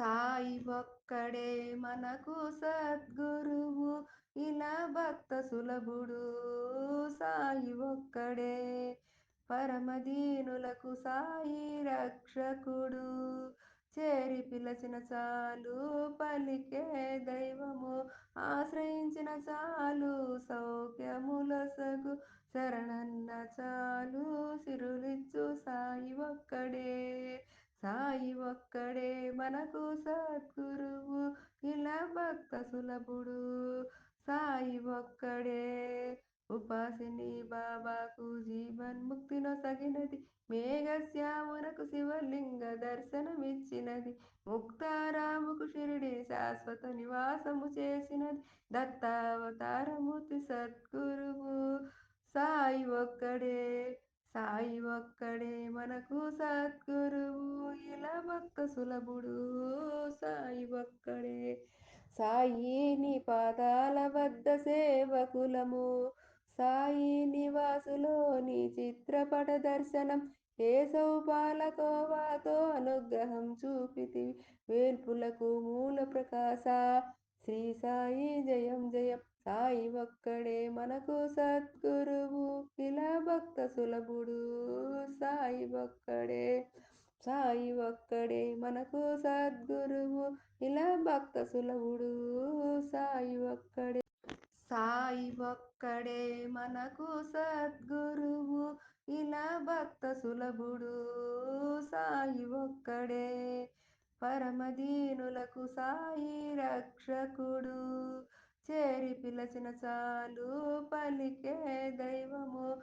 సాయి ఒక్కడే మనకు సద్గురువు ఇలా భక్త సులభుడు సాయి ఒక్కడే. పరమదీనులకు సాయి రక్షకుడు చేరి పిలచిన చాలు పలికే దైవము ఆశ్రయించిన చాలు సౌఖ్యములసగు శరణన్న చాలు సిరులిచ్చు సాయి ఒక్కడే. సాయి ఒక్కడే మనకు సద్గురువు ఇలా భక్త సులభుడు. సాయి ఒక్కడే ఉపాసిని బాబాకు జీవన్ముక్తి నొసగినది. మేఘశ్యామునకు శివలింగ దర్శనమిచ్చినది. ముక్తారాముకు షిరిడి శాశ్వత నివాసము చేసినది. దత్తావతారమూర్తి సద్గురువు సాయి ఒక్కడే. సాయి ఒక్కడే మనకు సద్గురువు ఇలా భక్త సులభుడు. సాయి ఒక్కడే. సాయి నీ పాదాల వద్ద సేవకులము. సాయి నివాసులోని చిత్రపట దర్శనం. ఏ సౌపాలకోవాతో అనుగ్రహం చూపితివి. వేల్పులకు మూల ప్రకాశ. శ్రీ సాయి జయం జయం. సాయి ఒక్కడే మనకు సద్గురువు ఇలా భక్త సులభుడు. సాయి ఒక్కడే సాయి ఒక్కడే మనకు సద్గురువు ఇలా భక్త సులభుడు. సాయి ఒక్కడే సాయి ఒక్కడే మనకు సద్గురువు ఇలా భక్త సులభుడు. సాయి ఒక్కడే పరమదీనులకు సాయి రక్షకుడు. చేరి పిలచిన చాలు పలికే దైవము.